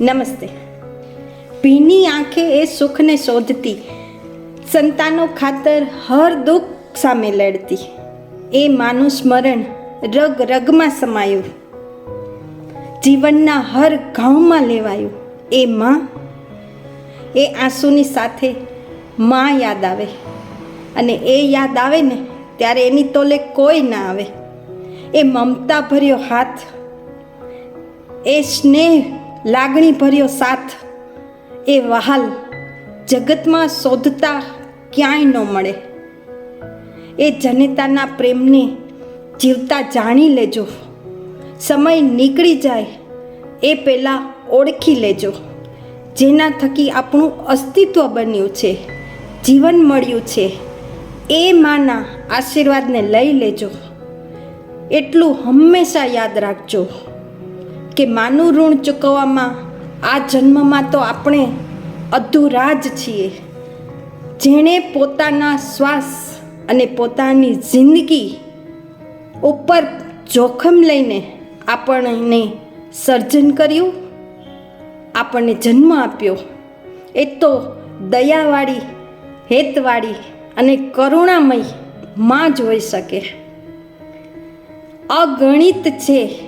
નમસ્તે. ભીની આંખે એ સુખને શોધતી, સંતાનો ખાતર હર દુઃખ સામે લડતી. એ માનું સ્મરણ રગ રગમાં સમાયું. જીવનના હર ઘાવમાં લેવાયું. એ માં, એ આંસુની સાથે માં યાદ આવે. અને એ યાદ આવે ને ત્યારે એની તોલે કોઈ ના આવે. એ મમતા ભર્યો હાથ, એ સ્નેહ લાગણી ભર્યો સાથ એ વહાલ જગતમાં શોધતા ક્યાંય ન મળે. એ જનેતાના પ્રેમને જીવતા જાણી લેજો. સમય નીકળી જાય એ પહેલાં ઓળખી લેજો. જેના થકી આપણું અસ્તિત્વ બન્યું છે, જીવન મળ્યું છે. એ માના આશીર્વાદને લઈ લેજો. એટલું હંમેશા યાદ રાખજો. કે માનું ઋણ ચૂકવવામાં આ જન્મમાં તો આપણે અધૂરા જ છીએ. જેણે પોતાના શ્વાસ અને પોતાની જિંદગી ઉપર જોખમ લઈને આપણને સર્જન કર્યું, આપણને જન્મ આપ્યો. એ તો દયાવાળી, હેતવાળી અને કરુણામયમાં જ હોઈ શકે. અગણિત છે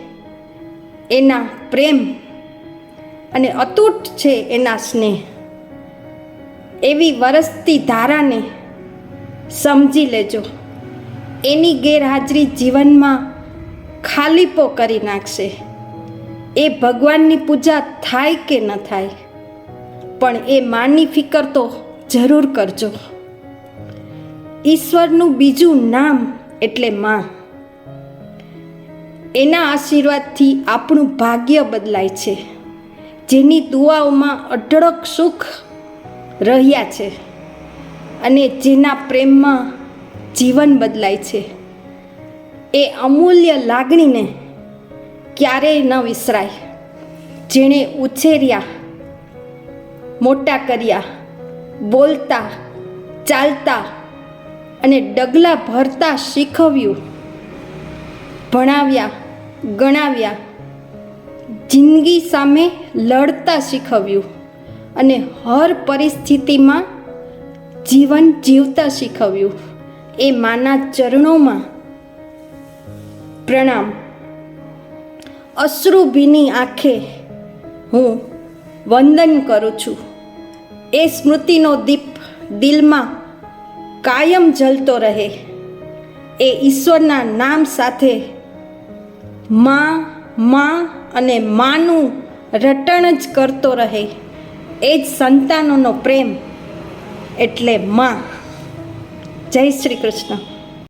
એના પ્રેમ અને અતૂટ છે એના સ્નેહ. એવી વરસતી ધારાને સમજી લેજો. એની ગેરહાજરી જીવનમાં ખાલીપો કરી નાખશે. એ ભગવાનની પૂજા થાય કે ન થાય, પણ એ માની ફિકર તો જરૂર કરજો. ઈશ્વરનું બીજું નામ એટલે માં. એના આશીર્વાદથી આપણું ભાગ્ય બદલાય છે. જેની દુઆઓમાં અઢળક સુખ રહ્યા છે અને જેના પ્રેમમાં જીવન બદલાય છે. એ અમૂલ્ય લાગણીને ક્યારેય ન વિસરાય. જેણે ઉછેર્યા, મોટા કર્યા, બોલતા, ચાલતા અને ડગલા ભરતા શીખવ્યું, ભણાવ્યા ગણાવ્યા. જિંદગી સામે લડતા શીખવ્યું અને હર પરિસ્થિતિમાં જીવન જીવતા શીખવ્યું. એ માના ચરણોમાં પ્રણામ. અશ્રુભીની આંખે હું વંદન કરું છું. એ સ્મૃતિનો દીપ દિલમાં કાયમ જલતો રહે. એ ઈશ્વરના નામ સાથે માં માં અને માનું રટણ જ કરતો રહે. એ જ સંતાનોનો પ્રેમ. એટલે માં. જય શ્રી કૃષ્ણ.